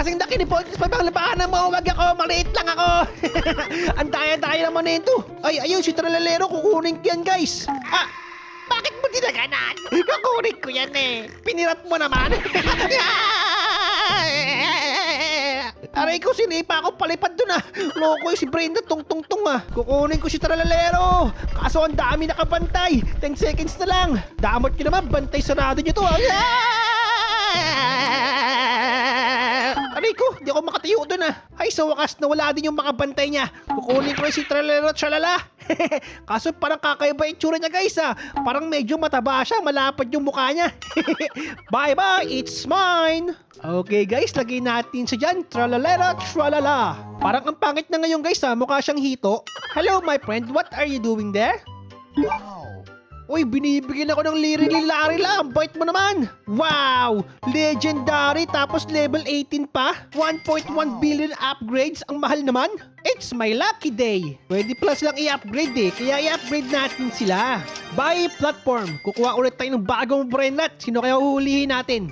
Kasing laki ni Pontis pa bang labahan ng mawag ako, maliit lang ako. Ang daya-daya naman nito. Ay, ayun, si Tralalero, kukunin ko yan, guys. Ah, bakit mo dinaganan? Kukunin ko yan eh. Pinirap mo naman. Aray ko, sinipa ako palipad dun ah. Loko si Brenda, tung-tung-tung ah. Kukunin ko si Tralalero. Kaso ang dami nakabantay. 10 seconds na lang. Damot nyo naman, bantay sarado nyo to ah. Aray ko, di ako makatayo dun ah. Ay, sa wakas nawala din yung mga bantay niya. Kukunin ko si Tralalero Tralala. Kaso parang kakaiba yung tsura niya guys ah. Parang medyo mataba siya, malapad yung mukha niya. bye bye, it's mine. Okay guys, lagay natin siya dyan. Tralalera, tralala. Parang ang pangit na ngayon guys ah, mukha siyang hito. Hello my friend, what are you doing there? Uy, binibigyan ako ng liri-lari lang. Bait mo naman. Wow! Legendary tapos level 18 pa. 1.1 billion upgrades. Ang mahal naman. It's my lucky day. Pwede plus lang i-upgrade eh. Kaya i-upgrade natin sila. Buy platform. Kukuha ulit tayo ng bagong Brenat. Sino kaya uhulihin natin?